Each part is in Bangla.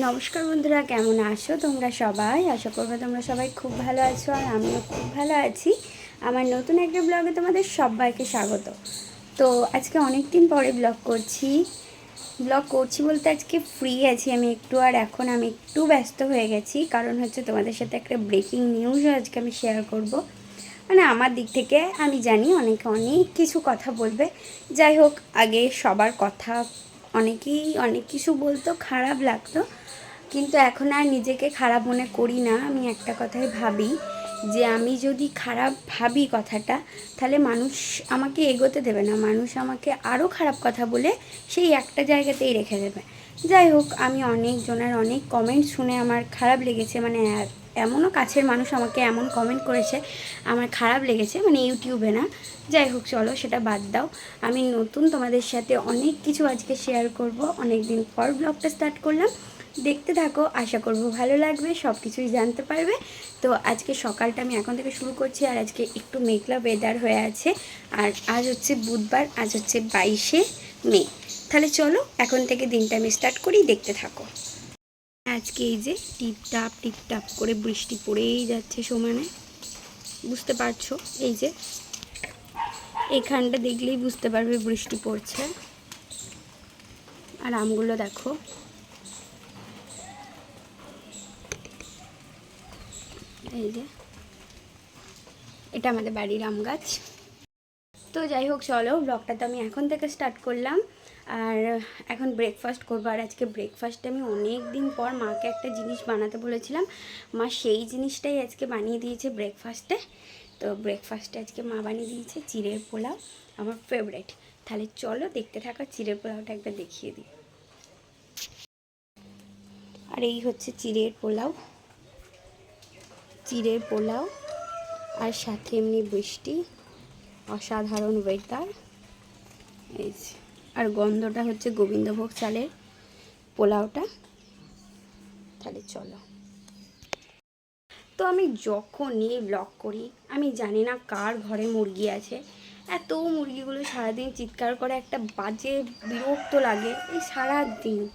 নমস্কার বন্ধুরা, কেমন আছো তোমরা সবাই? আশা করব তোমরা সবাই খুব ভালো আছো আর আমিও খুব ভালো আছি। আমার নতুন একটা ব্লগে তোমাদের সবাইকে স্বাগত। তো আজকে অনেক দিন পরে ব্লগ করছি। ব্লগ করছি বলতে আজকে ফ্রি আছি আমি একটু আর এখন আমি একটু ব্যস্ত হয়ে গেছি। কারণ হচ্ছে তোমাদের সাথে একটা ব্রেকিং নিউজও আজকে আমি শেয়ার করব। মানে আমার দিক থেকে আমি জানি অনেকে অনেক কিছু কথা বলবে। যাই হোক, আগে সবার কথা অনেকেই অনেক কিছু বলতো, খারাপ লাগতো। কিন্তু এখন আর নিজেকে খারাপ মনে করি না। আমি একটা কথাই ভাবি যে আমি যদি খারাপ ভাবি কথাটা, তাহলে মানুষ আমাকে এগোতে দেবে না। মানুষ আমাকে আরও খারাপ কথা বলে সেই একটা জায়গাতেই রেখে দেবে। যাই হোক, আমি অনেকজনের অনেক কমেন্ট শুনে আমার খারাপ লেগেছে। মানে এমনও কাছের মানুষ আমাকে এমন কমেন্ট করেছে, আমার খারাপ লেগেছে। মানে ইউটিউবে না। যাই হোক, চলো সেটা বাদ দাও। আমি নতুন তোমাদের সাথে অনেক কিছু আজকে শেয়ার করব। অনেক দিন পর ব্লগটা স্টার্ট করলাম। দেখতে থাকো, আশা করব ভালো লাগবে সব কিছুই জানতে পারবে। তো আজকে সকালটা আমি এখন থেকে শুরু করছি, আর আজকে একটু মেঘলা ওয়েদার হয়ে আছে। আর আজ হচ্ছে বুধবার, আজ হচ্ছে বাইশে মে। তাহলে চলো, এখন থেকে দিনটা আমি স্টার্ট করি, দেখতে থাকো। আজকে এই যে টিপটাপ টিপটাপ করে বৃষ্টি পড়েই যাচ্ছে সমানে। বুঝতে পারছ? এই যে এখানটা দেখলেই বুঝতে পারবে বৃষ্টি পড়ছে। আর আমগুলো দেখো এই যে। এটা আমাদের বাড়ির আম গাছ। তো যাই হোক, চলো ব্লগটা তো আমি এখন থেকে স্টার্ট করলাম। আর এখন ব্রেকফাস্ট করব। আর আজকে ব্রেকফাস্টে আমি অনেক দিন পর মাকে একটা জিনিস বানাতে বলেছিলাম। মা সেই জিনিসটাই আজকে বানিয়ে দিয়েছে ব্রেকফাস্টে তো ব্রেকফাস্টে আজকে মা বানিয়ে দিয়েছে চিড়ের পোলাও, আমার ফেভারেট তাহলে চলো, দেখতে থাকা, চিড়ের পোলাওটা একবার দেখিয়ে দিই। আর এই হচ্ছে চিড়ের পোলাও। চিড়ের পোলাও আর সাথে এমনি বৃষ্টি, অসাধারণ ওয়েদার এই। আর গন্ধটা হচ্ছে গোবিন্দভোগ চালের পোলাওটা। তাহলে চলো। তো আমি যখনই ব্লগ করি, আমি জানি না কার ঘরে মুরগি আছে, এত মুরগিগুলো সারাদিন চিৎকার করে একটা বাজে বিরক্ত লাগে, এই সারাদিন।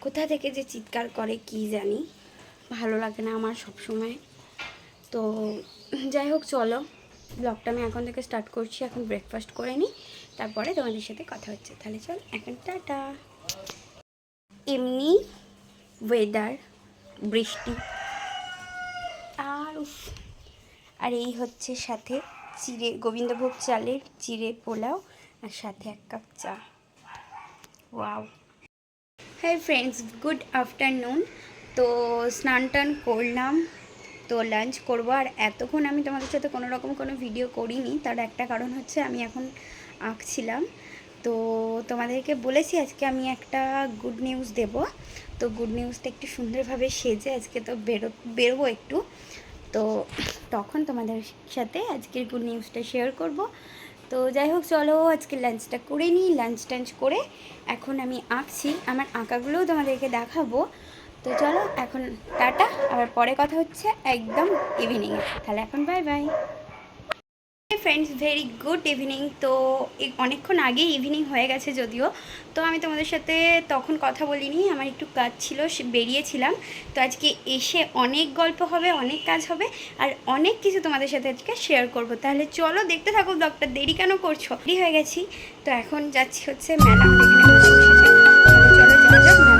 কোথা থেকে যে চিৎকার করে কি জানি। ভালো লাগে না আমার সব সময়। তো যাই হোক, চলো। ব্লগটা আমি এখন থেকে স্টার্ট করছি, এখন ব্রেকফাস্ট করে নিই, তারপরে তোমাদের সাথে কথা হচ্ছে। তাহলে চল, এখন টাটা। এমনি ওয়েদার বৃষ্টি, আর আর এই হচ্ছে সাথে চিড়ে, গোবিন্দভোগ চালের চিড়ে পোলাও, আর সাথে এক কাপ চা। ওয়াও। হ্যাঁ ফ্রেন্ডস গুড আফটারনুন তো স্নান টান করলাম, তো লাঞ্চ করব। আর এতক্ষণ আমি তোমাদের সাথে কোনো রকম কোনো ভিডিও করিনি, তার একটা কারণ হচ্ছে আমি এখন আঁকছিলাম। তো তোমাদেরকে বলেছি আজকে আমি একটা গুড নিউজ দেব। তো গুড নিউজটা একটু সুন্দরভাবে সেজে আজকে তো বেরো, বেরোবো একটু। তো তখন তোমাদের সাথে আজকের গুড নিউজটা শেয়ার করব। তো যাই হোক, চলো আজকে লাঞ্চটা করে নিই লাঞ্চ টাঞ্চ করে এখন আমি আঁকছি। আমার আঁকাগুলোও তোমাদেরকে দেখাবো। তো চলো, এখন টাটা। আবার পরে কথা হচ্ছে একদম ইভিনিংয়ে তাহলে এখন bye bye friends very good evening তো অনেকক্ষণ আগেই ইভিনিং হয়ে গেছে যদিও। তো আমি তোমাদের সাথে তখন কথা বলিনি, আমার একটু কাজ ছিল বেরিয়েছিলাম। তো আজকে এসে অনেক গল্প হবে, অনেক কাজ হবে, আর অনেক কিছু তোমাদের সাথে আজকে শেয়ার করব। তাহলে চলো দেখতে থাকো ব্লগটা দেরি কেন করছ? দেরি হয়ে গেছি। তো এখন যাচ্ছি হচ্ছে মেলা চলো, যাওয়া যাক।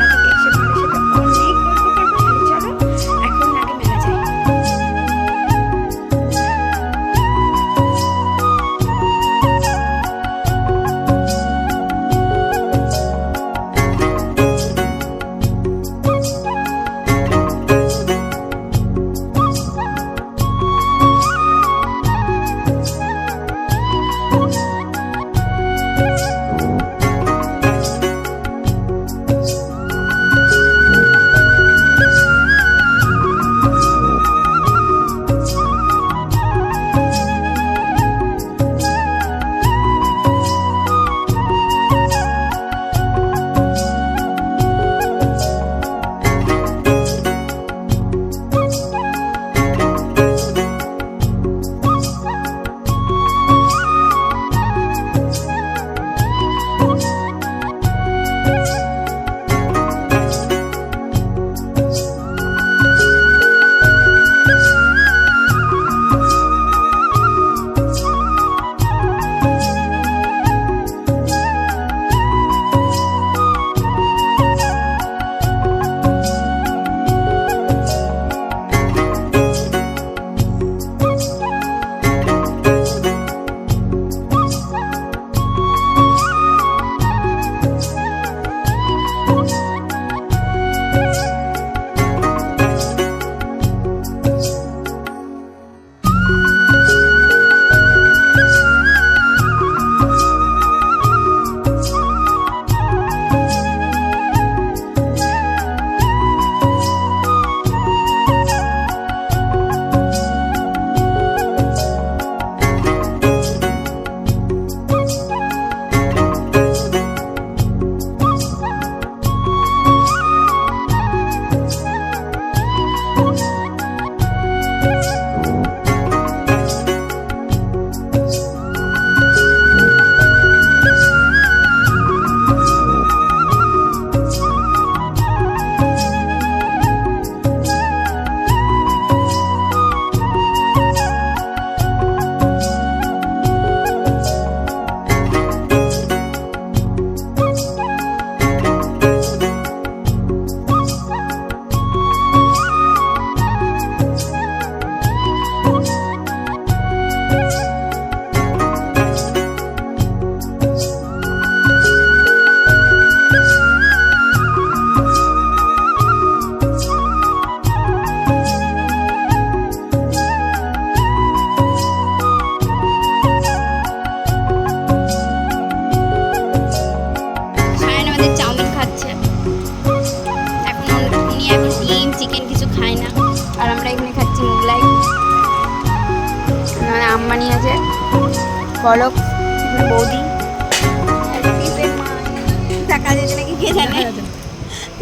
যেতে নাকি কে জানে?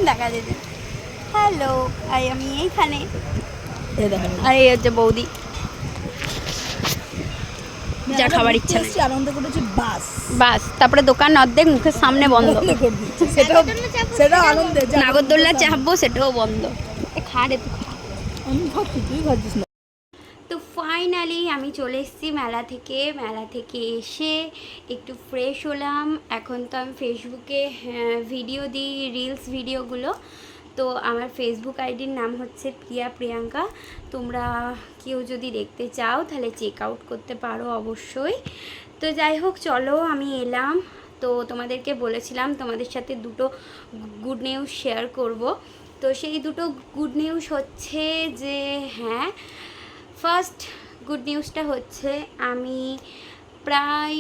দেখা যেতে হ্যালো আর আমি এইখানে। আর এই হচ্ছে বৌদি। যা খাবার ইচ্ছা আনন্দ করেছি বাস। বাস তারপরে দোকান অর্ধেক মুখের সামনে বন্ধ। সেটাও সেটাও আনন্দে নাগরদোল্লা চাপবো সেটাও বন্ধ। খা রে তুই খা। আমি ভাবছি তুই খাচ্ছিস না। তো ফাইনালি আমি চলে এসেছি মেলা থেকে। মেলা থেকে এসে একটু ফ্রেশ হলাম। এখন তো আমি ফেসবুকে ভিডিও দিই রিলস ভিডিওগুলো তো আমার ফেসবুক আইডির নাম হচ্ছে প্রিয়া প্রিয়াঙ্কা। তোমরা কেউ যদি দেখতে চাও, তাহলে চেক আউট করতে পারো অবশ্যই। তো যাই হোক, চলো আমি এলাম। তো তোমাদেরকে বলেছিলাম তোমাদের সাথে দুটো গুড নিউজ শেয়ার করব। তো সেই দুটো গুড নিউজ হচ্ছে যে হ্যাঁ ফার্স্ট গুড নিউজটা হচ্ছে আমি প্রায়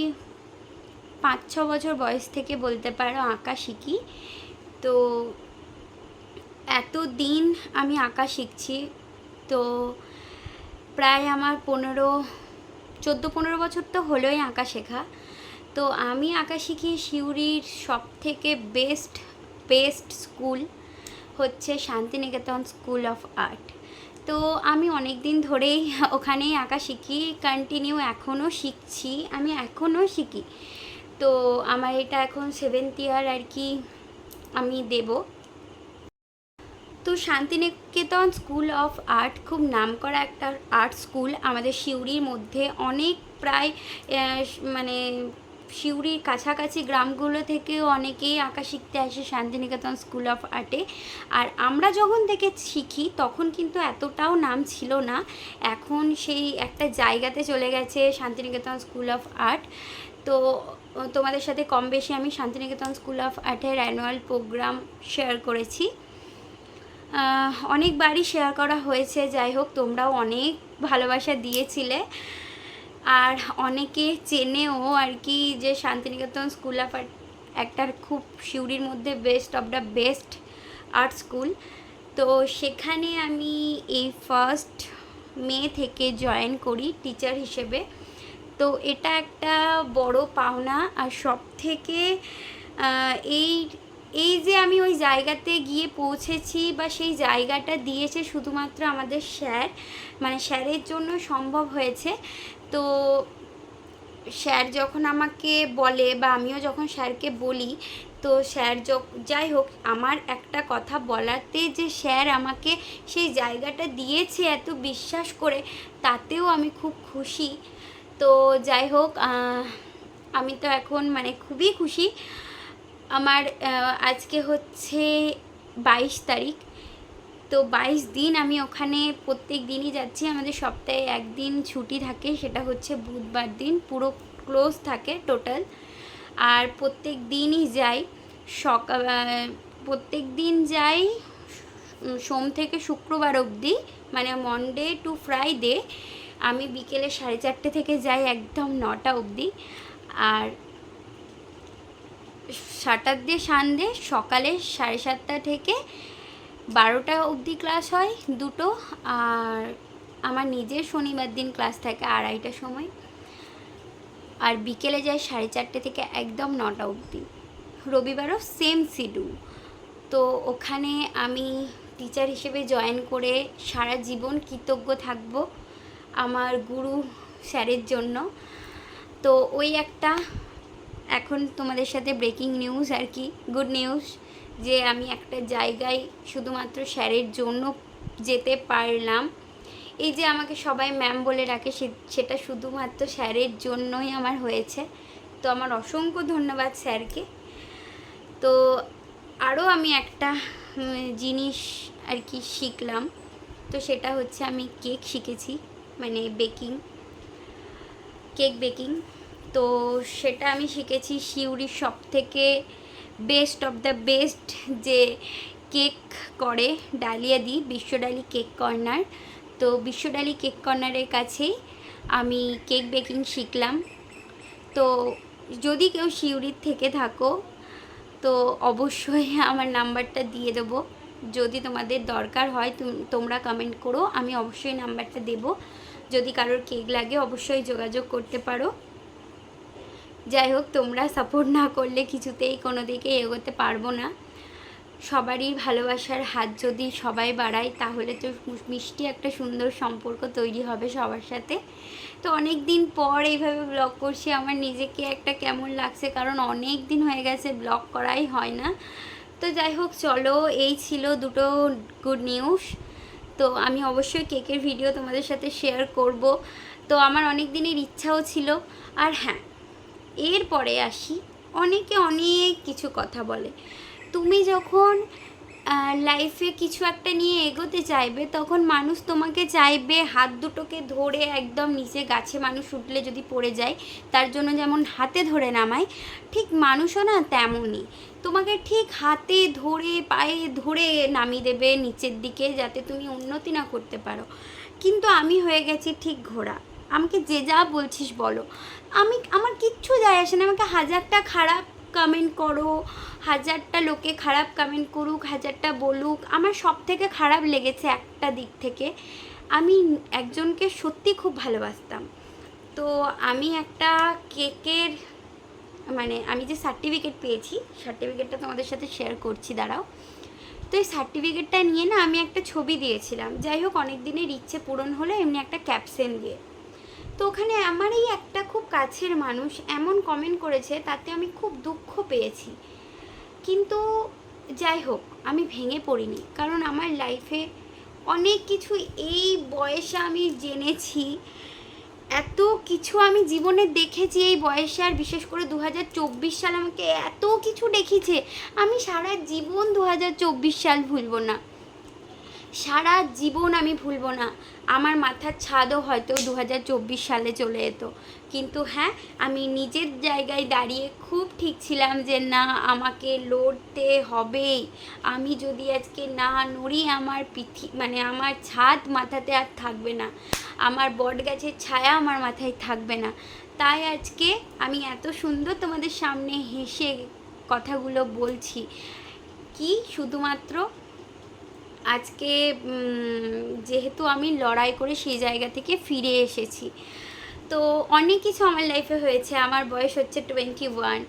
পাঁচ, ছ বছর বয়স থেকে বলতে পারো আঁকা শিখি। তো এত দিন আমি আঁকা শিখছি। তো প্রায় আমার পনেরো, চোদ্দ, পনেরো বছর তো হলোই আঁকা শেখা। তো আমি আঁকা শিখি সিউড়ির সব থেকে বেস্ট বেস্ট স্কুল হচ্ছে শান্তিনিকেতন স্কুল অফ আর্ট। তো আমি অনেক দিন ধরেই ওখানেই আঁকা শিখি কন্টিনিউ এখনও শিখছি, আমি এখনও শিখি। তো আমার এটা এখন সেভেন্থ ইয়ার আর কি আমি দেবো। তো শান্তিনিকেতন স্কুল অফ আর্ট খুব নামকরা একটা আর্ট স্কুল আমাদের সিউড়ির মধ্যে অনেক প্রায় মানে সিউড়ির কাছাকাছি গ্রামগুলো থেকেও অনেকেই আঁকা শিখতে আসে শান্তিনিকেতন স্কুল অফ আর্টে। আর আমরা যখন থেকে শিখি, তখন কিন্তু এতটাও নাম ছিল না। এখন সেই একটা জায়গাতে চলে গেছে শান্তিনিকেতন স্কুল অফ আর্ট। তো, তোমাদের সাথে কম বেশি আমি শান্তিনিকেতন স্কুল অফ আর্টের অ্যানুয়াল প্রোগ্রাম শেয়ার করেছি। অনেকবারই শেয়ার করা হয়েছে, যাই হোক তোমরাও অনেক ভালোবাসা দিয়েছিলে। আর অনেকে চেনেও আর কি যে শান্তিনিকেতন স্কুল অফ আর্ট একটা খুব সিউড়ির মধ্যে best of the best art school. তো সেখানে আমি এই ফার্স্ট মে থেকে জয়েন করি টিচার হিসেবে। তো এটা একটা বড় পাওনা আর সব থেকে এই এই যে আমি ওই জায়গাতে গিয়ে পৌঁছেছি বা সেই জায়গাটা দিয়েছে শুধুমাত্র আমাদের স্যার মানে স্যারের জন্য সম্ভব হয়েছে। তো স্যার যখন আমাকে বলে বা আমিও যখন স্যারকে বলি, তো স্যার যাই হোক, আমার একটা কথা বলাতে যে স্যার আমাকে সেই জায়গাটা দিয়েছে এত বিশ্বাস করে, তাতেও আমি খুব খুশি। তো যাই হোক আমি তো এখন মানে খুবই খুশি। আমার আজকে হচ্ছে বাইশ তারিখ। তো বাইশ দিন আমি ওখানে প্রত্যেক দিনই যাচ্ছি। আমাদের সপ্তাহে একদিন ছুটি থাকে, সেটা হচ্ছে বুধবার দিন। পুরো ক্লোজ থাকে টোটাল। আর প্রত্যেক দিনই যাই সকাল প্রত্যেক দিন যাই সোম থেকে শুক্রবার অবধি। মানে মনডে টু ফ্রাইডে আমি বিকেলে সাড়ে চারটে থেকে যাই একদম নটা অবধি। আর স্যাটারডে সানডে সকালে সাড়ে সাতটা থেকে বারোটা অবধি ক্লাস হয় দুটো, আর আমার নিজের শনিবার দিন ক্লাস থাকে আড়াইটার সময়। আর বিকেলে যায় সাড়ে চারটে থেকে একদম নটা অবধি। রবিবারও সেম শিডিউল তো ওখানে আমি টিচার হিসেবে জয়েন করে সারা জীবন কৃতজ্ঞ থাকব আমার গুরু স্যারের জন্য। তো ওই একটা, এখন তোমাদের সাথে ব্রেকিং নিউজ আর কি গুড নিউজ যে আমি একটা জায়গায় শুধুমাত্র স্যারের জন্য যেতে পারলাম। এই যে আমাকে সবাই ম্যাম বলে ডাকে সেটা শুধুমাত্র স্যারের জন্যই আমার হয়েছে। তো আমার অসংখ্য ধন্যবাদ স্যারকে। তো আরও আমি একটা জিনিস আর কি শিখলাম। তো সেটা হচ্ছে আমি কেক শিখেছি মানে বেকিং, কেক বেকিং। তো সেটা আমি শিখেছি শিউরির সব থেকে বেস্ট অফ দ্য বেস্ট যে কেক করে, ডালিয়া দি বিশ্বডালি কেক কর্নার তো বিশ্বডালি কেক কর্নারের কাছেই আমি কেক বেকিং শিখলাম। তো যদি কেউ শিউরির থেকে থাকো, তো অবশ্যই আমার নাম্বারটা দিয়ে দেবো। যদি তোমাদের দরকার হয়, তুম- তোমরা কমেন্ট করো, আমি অবশ্যই নাম্বারটা দেবো। যদি কারোর কেক লাগে, অবশ্যই যোগাযোগ করতে পারো। যাই হোক, তোমরা সাপোর্ট না করলে কিছুতেই কোনো দিকে এগোতে পারব না। সবারই ভালোবাসার হাত যদি সবাই বাড়ায়, তাহলে তো মিষ্টি একটা সুন্দর সম্পর্ক তৈরি হবে সবার সাথে। তো অনেক দিন পর এইভাবে ব্লগ করছি, আমার নিজেকে একটা কেমন লাগছে কারণ অনেক দিন হয়ে গেছে ব্লগ করাই হয় না। তো যাই হোক, চলো, এই ছিল দুটো গুড নিউজ তো আমি অবশ্যই কেকের ভিডিও তোমাদের সাথে শেয়ার করব। তো আমার অনেক দিনের ইচ্ছাও ছিল। আর হ্যাঁ এরপরে আসি। অনেকে অনেক কিছু কথা বলে। তুমি যখন লাইফে কিছু একটা নিয়ে এগোতে চাইবে, তখন মানুষ তোমাকে চাইবে হাত দুটোকে ধরে একদম নিচে গাছে মানুষ উঠলে যদি পড়ে যায়, তার জন্য যেমন হাতে ধরে নামায়, ঠিক মানুষও না তেমনই। তোমাকে ঠিক হাতে ধরে, পায়ে ধরে নামিয়ে দেবে নিচের দিকে যাতে তুমি উন্নতি না করতে পারো। কিন্তু আমি হয়ে গেছি ঠিক ঘোড়া। আমাকে যে যা বলছিস বলো। আমি, আমার কিচ্ছু যায় আসে না। আমাকে হাজারটা খারাপ কমেন্ট করো, হাজারটা লোকে খারাপ কমেন্ট করুক, হাজারটা বলুক। আমার সব থেকে খারাপ লেগেছে একটা দিক থেকে, আমি একজনকে সত্যি খুব ভালোবাসতাম। তো আমি একটা কেকের মানে আমি যে সার্টিফিকেট পেয়েছি সার্টিফিকেটটা তোমাদের সাথে শেয়ার করছি, দাঁড়াও। তো এই সার্টিফিকেটটা নিয়ে না আমি একটা ছবি দিয়েছিলাম। যাই হোক অনেক দিনের ইচ্ছে পূরণ হলো, এমনি একটা ক্যাপশন দিয়ে। তো ওখানে আমার এই একটা খুব কাছের মানুষ এমন কমেন্ট করেছে, তাতে আমি খুব দুঃখ পেয়েছি। কিন্তু যাই হোক, আমি ভেঙে পড়িনি। কারণ আমার লাইফে অনেক কিছু এই বয়সে আমি জেনেছি। এত কিছু আমি জীবনে দেখেছি এই বয়সে, আর বিশেষ করে দু হাজার চব্বিশ সাল আমাকে এত কিছু দেখিয়েছে আমি সারা জীবন দু হাজার চব্বিশ সাল ভুলবো না। সারা জীবন আমি ভুলবো না। আমার মাথার ছাদও হয়তো দু হাজার চব্বিশ সালে চলে যেত কিন্তু হ্যাঁ আমি নিজের জায়গায় দাঁড়িয়ে খুব ঠিক ছিলাম যে না, আমাকে লড়তে হবেই। আমি যদি আজকে না নড়ি, আমার পিঠি মানে আমার ছাদ মাথাতে আর থাকবে না। আমার বট গাছের ছায়া আমার মাথায় থাকবে না। তাই আজকে আমি এত সুন্দর তোমাদের সামনে হেসে কথাগুলো বলছি। কি শুধুমাত্র আজকে যেহেতু আমি লড়াই করে সেই জায়গা থেকে ফিরে এসেছি। তো অনেক কিছু আমার লাইফে হয়েছে। আমার বয়স হচ্ছে টোয়েন্টি ওয়ান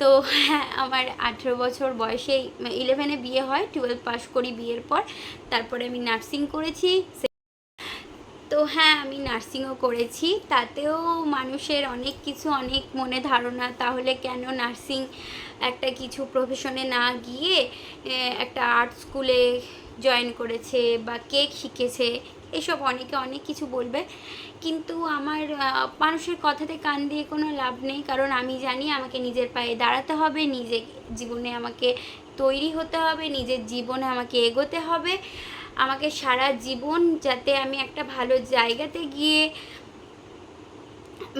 তো হ্যাঁ আমার আঠেরো বছর বয়সেই ইলেভেনে বিয়ে হয়। টুয়েলভ পাস করি বিয়ের পর। তারপরে আমি নার্সিং করেছি। তো হ্যাঁ আমি নার্সিংও করেছি। তাতেও মানুষের অনেক কিছু, অনেক মনে ধারণা। তাহলে কেন নার্সিং একটা কিছু প্রফেশনে না গিয়ে একটা আর্ট স্কুলে জয়েন করেছে বা কেক শিখেছে, এসব অনেকে অনেক কিছু বলবে। কিন্তু আমার মানুষের কথাতে কান দিয়ে কোনো লাভ নেই, কারণ আমি জানি আমাকে নিজের পায়ে দাঁড়াতে হবে, নিজে জীবনে আমাকে তৈরি হতে হবে, নিজের জীবনে আমাকে এগোতে হবে। আমাকে সারা জীবন যাতে আমি একটা ভালো জায়গাতে গিয়ে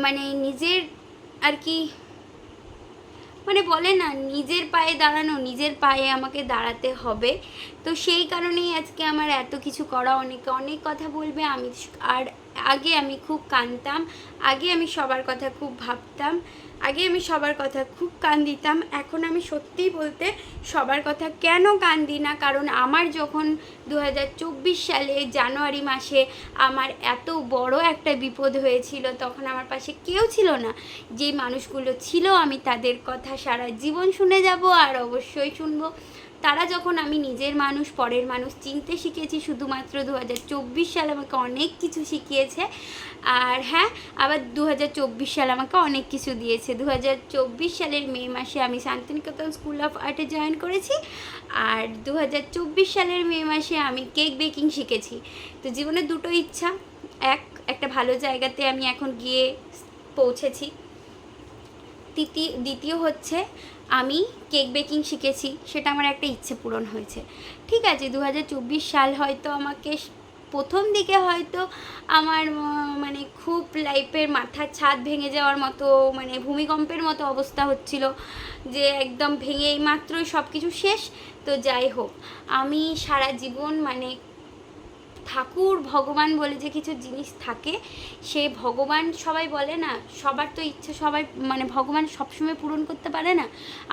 মানে নিজের আর কি মানে বলে না, নিজের পায়ে দাঁড়ানো, নিজের পায়ে আমাকে দাঁড়াতে হবে। তো সেই কারণেই আজকে আমার এত কিছু করা, অনেকে অনেক কথা বলবে, আমি আর আগে আমি খুব কানতাম, আগে আমি সবার কথা খুব ভাবতাম। আগে আমি সবার কথা খুব কান দিতাম, এখন আমি সত্যি বলতে সবার কথা কেন কান দিই না? কারণ আমার যখন দু হাজার চব্বিশ সালে জানুয়ারি মাসে আমার এত বড় একটা বিপদ হয়েছিল, তখন আমার পাশে কেউ ছিল না। যে মানুষগুলো ছিল, আমি তাদের কথা সারা জীবন শুনে যাব আর অবশ্যই শুনব। তারা যখন আমি নিজের মানুষ, পরের মানুষ চিনতে শিখেছি, শুধুমাত্র দু হাজার চব্বিশ সাল আমাকে অনেক কিছু শিখিয়েছে। আর হ্যাঁ আবার দু হাজার চব্বিশ সাল আমাকে অনেক কিছু দিয়েছে। দু হাজার চব্বিশ সালের মে মাসে আমি শান্তিনিকেতন স্কুল অফ আর্টে জয়েন করেছি। আর দু হাজার চব্বিশ সালের মে মাসে আমি কেক বেকিং শিখেছি। তো জীবনে দুটো ইচ্ছা। এক, একটা ভালো জায়গাতে আমি এখন গিয়ে পৌঁছেছি। তৃতীয় দ্বিতীয় হচ্ছে আমি কেক বেকিং শিখেছি, সেটা আমার একটা ইচ্ছে পূরণ হয়েছে। ঠিক আছে দু হাজার চব্বিশ সাল হয়তো আমাকে প্রথম দিকে হয়তো আমার মানে খুব লাইফের মাথার ছাদ ভেঙে যাওয়ার মতো মানে ভূমিকম্পের মতো অবস্থা হচ্ছিল যে একদম ভেঙে মাত্রই সব কিছু শেষ। তো যাই হোক, আমি সারা জীবন মানে ঠাকুর, ভগবান বলে যে কিছু জিনিস থাকে সে ভগবান সবাই বলে না, সবার তো ইচ্ছে সবাই মানে ভগবান সবসময় পূরণ করতে পারে না।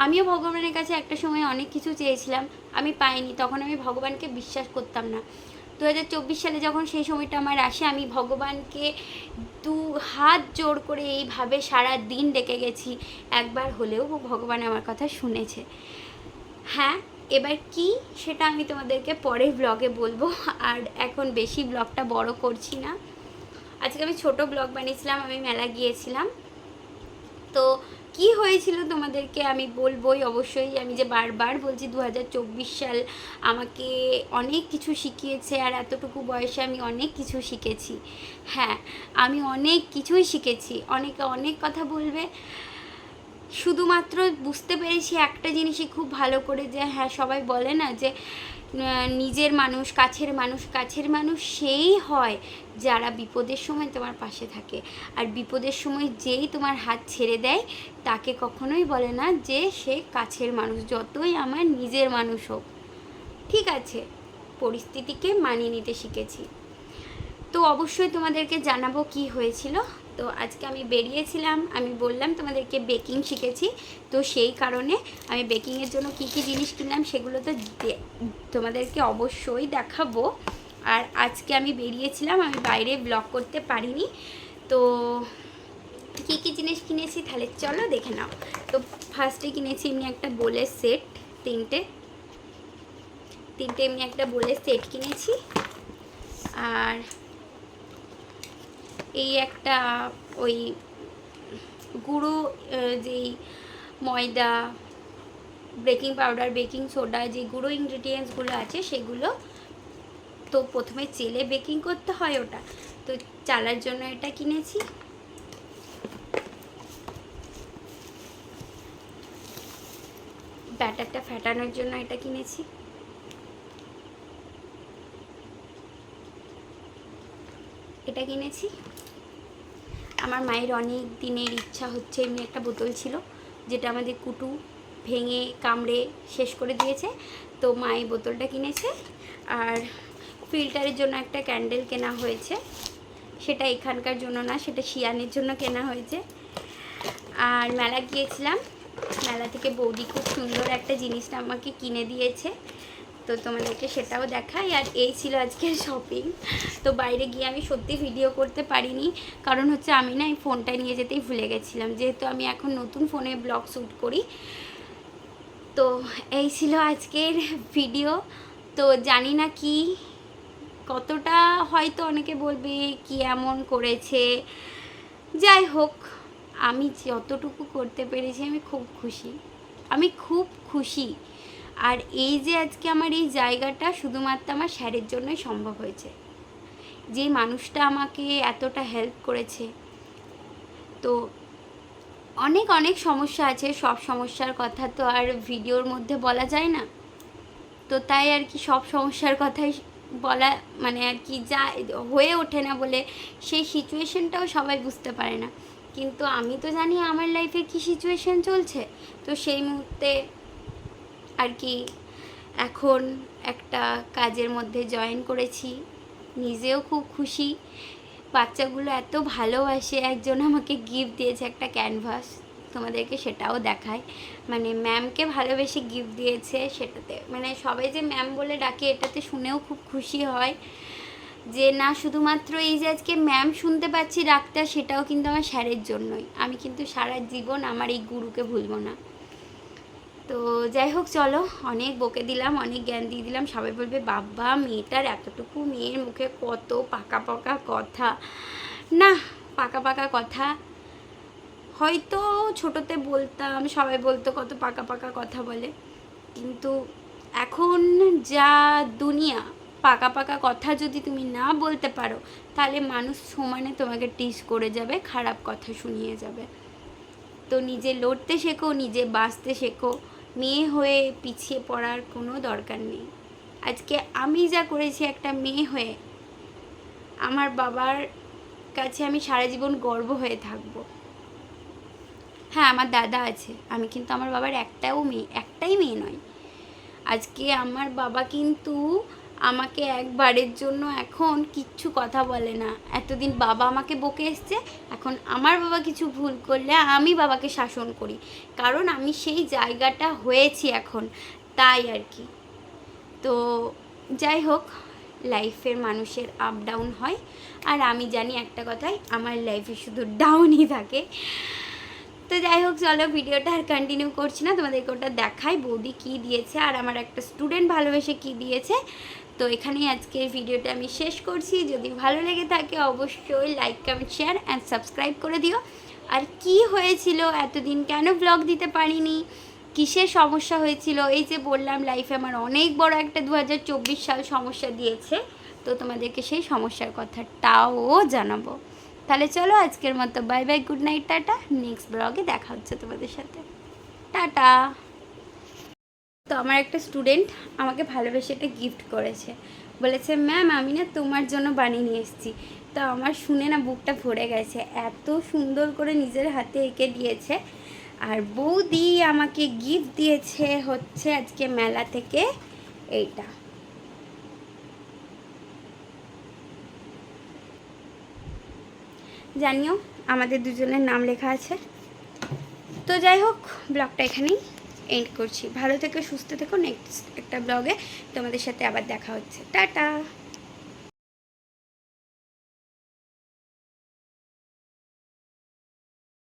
আমিও ভগবানের কাছে একটা সময় অনেক কিছু চেয়েছিলাম, আমি পাইনি, তখন আমি ভগবানকে বিশ্বাস করতাম না। দু হাজার চব্বিশ সালে যখন সেই সময়টা আমার আসে, আমি ভগবানকে দু হাত জোর করে এইভাবে সারা দিন ডেকে গেছি, একবার হলেও ভগবান আমার কথা শুনেছে। হ্যাঁ এবার কি সেটা আমি তোমাদেরকে পরের ব্লগে বলব। আর এখন বেশি ব্লগটা বড় করছি না। আজকে আমি ছোট ব্লগ বানিয়েছিলাম, আমি মেলা গিয়েছিলাম। তো কি হয়েছিল তোমাদেরকে আমি বলবোই অবশ্যই। আমি যে বারবার বলছি দু হাজার চব্বিশ সাল আমাকে অনেক কিছু শিখিয়েছে আর এতটুকু বয়সে আমি অনেক কিছু শিখেছি। হ্যাঁ আমি অনেক কিছুই শিখেছি। অনেকে অনেক কথা বলবে। শুধুমাত্র বুঝতে পেরেছি একটা জিনিসই খুব ভালো করে যে হ্যাঁ সবাই বলে না যে নিজের মানুষ, কাছের মানুষ কাছের মানুষ সেই হয় যারা বিপদের সময় তোমার পাশে থাকে। আর বিপদের সময় যেই তোমার হাত ছেড়ে দেয়, তাকে কখনোই বলে না যে, সে কাছের মানুষ, যতই আমার নিজের মানুষ হোক। ঠিক আছে, পরিস্থিতিকে মানিয়ে নিতে শিখেছি। তো অবশ্যই তোমাদেরকে জানাব কি হয়েছিল। তো আজকে আমি বেরিয়েছিলাম, আমি বললাম তোমাদেরকে বেকিং শিখেছি, তো সেই কারণে আমি বেকিংয়ের জন্য কি কি জিনিস কিনলাম সেগুলো তো তোমাদেরকে অবশ্যই দেখাবো। আর আজকে আমি বেরিয়েছিলাম, আমি বাইরে ব্লগ করতে পারিনি, তো কি কি জিনিস কিনেছি তাহলে চলো দেখে নাও। তো ফার্স্টে কিনেছি এমনি একটা বোলের সেট তিনটে তিনটে এমনি একটা বোলের সেট কিনেছি। আর এই একটা ওই গুঁড়ো যেই ময়দা বেকিং পাউডার বেকিং সোডা যে গুঁড়ো ইনগ্রিডিয়েন্টসগুলো আছে, সেগুলো তো প্রথমে চেলে বেকিং করতে হয় ওটা। তো চালার জন্য এটা কিনেছি। ব্যাটারটা ফ্যাটানোর জন্য এটা কিনেছি। এটা কিনেছি। আমার মায়ের অনেক দিনের ইচ্ছা হচ্ছে, এমনি একটা বোতল ছিল, যেটা আমাদের কুটু ভেঙে, কামড়ে শেষ করে দিয়েছে। তো মা এই বোতলটা কিনেছে। আর ফিল্টারের জন্য একটা ক্যান্ডেল কেনা হয়েছে। সেটা এখানকার জন্য না, সেটা শিয়ানের জন্য কেনা হয়েছে। আর মেলা গিয়েছিলাম। মেলা থেকে বৌদি খুব সুন্দর একটা জিনিসটা আমাকে কিনে দিয়েছে। তো তোমাদেরকে সেটাও দেখাই। আর এই ছিল আজকের শপিং তো বাইরে গিয়ে আমি সত্যি ভিডিও করতে পারিনি। কারণ হচ্ছে আমি না এই ফোনটা নিয়ে যেতেই ভুলে গেছিলাম। যেহেতু আমি এখন নতুন ফোনে ব্লগ শ্যুট করি। তো এই ছিল আজকের ভিডিও তো জানি না কি, কতটা হয়তো অনেকে বলবে কি এমন করেছে। যাই হোক, আমি যতটুকু করতে পেরেছি আমি খুব খুশি। আমি খুব খুশি। আর এই যে আজকে আমার এই জায়গাটা শুধুমাত্র আমার স্যারের জন্যই সম্ভব হয়েছে। যে মানুষটা আমাকে এতটা হেল্প করেছে। তো অনেক অনেক সমস্যা আছে, সব সমস্যার কথা তো আর ভিডিওর মধ্যে বলা যায় না। তো তাই আর কি সব সমস্যার কথাই বলা মানে আর কি যা হয়ে ওঠে না বলে সেই সিচুয়েশনটাও সবাই বুঝতে পারে না। কিন্তু আমি তো জানি আমার লাইফে কী সিচুয়েশন চলছে। তো সেই মুহূর্তে আর কি এখন একটা কাজের মধ্যে জয়েন করেছি। নিজেও খুব খুশি। বাচ্চাগুলো এত ভালোবাসে, একজন আমাকে গিফট দিয়েছে একটা ক্যানভাস তোমাদেরকে সেটাও দেখায় মানে ম্যামকে ভালোবেসে গিফট দিয়েছে সেটাতে। মানে সবাই যে ম্যাম বলে ডাকে, এটাতে শুনেও খুব খুশি হয়। যে না, শুধুমাত্র এই যে আজকে ম্যাম শুনতে পাচ্ছি ডাক্তার সেটাও কিন্তু আমার স্যারের জন্যই। আমি কিন্তু সারা জীবন আমার এই গুরুকে ভুলবো না। তো যাই হোক, চলো। অনেক বকে দিলাম, অনেক জ্ঞান দিয়ে দিলাম। সবাই বলবে, বাবা, মেয়েটার এতটুকু মেয়ের মুখে কত পাকা পাকা কথা। না, পাকা পাকা কথা। হয়তো ছোটোতে বলতাম, সবাই বলতো কত পাকা পাকা কথা বলে। কিন্তু এখন যা দুনিয়া, পাকা পাকা কথা যদি তুমি না বলতে পারো, তাহলে মানুষ সমানে তোমাকে টিস করে যাবে, খারাপ কথা শুনিয়ে যাবে। তো নিজে লড়তে শেখো, নিজে বাঁচতে শেখো। মেয়ে হয়ে পিছিয়ে পড়ার কোনো দরকার নেই। আজকে আমি যা করেছি একটা মেয়ে হয়ে, আমার বাবার কাছে আমি সারা জীবন গর্ব হয়ে থাকব। হ্যাঁ আমার দাদা আছে, আমি কিন্তু আমার বাবার একটাও মেয়ে, একটাই মেয়ে নয়। আজকে আমার বাবা কিন্তু আমাকে একবারের জন্য এখন কিচ্ছু কথা বলে না। এতদিন বাবা আমাকে বকে এসছে, এখন আমার বাবা কিছু ভুল করলে আমি বাবাকে শাসন করি। কারণ আমি সেই জায়গাটা হয়েছি এখন, তাই আর কি। তো যাই হোক, লাইফের মানুষের আপ ডাউন হয়। আর আমি জানি একটা কথাই, আমার লাইফে শুধু ডাউনই থাকে। তো যাই হোক, চলো ভিডিওটা আর কন্টিনিউ করছি না, তোমাদেরকে ওটা দেখাই। বৌদি কী দিয়েছে, আর আমার একটা স্টুডেন্ট ভালোবেসে কী দিয়েছে। তো এখানেই আজকের ভিডিওটা আমি শেষ করছি। যদি ভালো লেগে থাকে অবশ্যই like comment share and subscribe করে দিও। আর কি হয়েছিল? এতদিন কেন ব্লগ দিতে পারিনি? কিসের সমস্যা হয়েছিল? এই যে বললাম লাইফে আমার অনেক বড় একটা দু হাজার চব্বিশ সাল সমস্যা দিয়েছে। তো তোমাদেরকে সেই সমস্যার কথাটাও জানাব। তাহলে চলো আজকের মতো bye bye good night tata. Next ব্লগে দেখা হচ্ছে তোমাদের সাথে। টাটা। তো আমার একটা স্টুডেন্ট আমাকে ভালোবেসে একটা গিফট করেছে। বলেছে ম্যাম আমি না তোমার জন্য বানিয়ে নিয়ে এসেছি। তো আমার শুনে না বুকটা ভরে গেছে। এত সুন্দর করে নিজের হাতে এঁকে দিয়েছে। আর বৌদি আমাকে গিফট দিয়েছে হচ্ছে আজকে মেলা থেকে এইটা। জানিও, আমাদের দুজনের নাম লেখা আছে। তো যাই হোক, ব্লগটা এখানেই। এন্ড করছি। ভালো থেকো, সুস্থ থেকো। নেক্সট একটা ব্লগে তোমাদের সাথে আবার দেখা হচ্ছে। টাটা!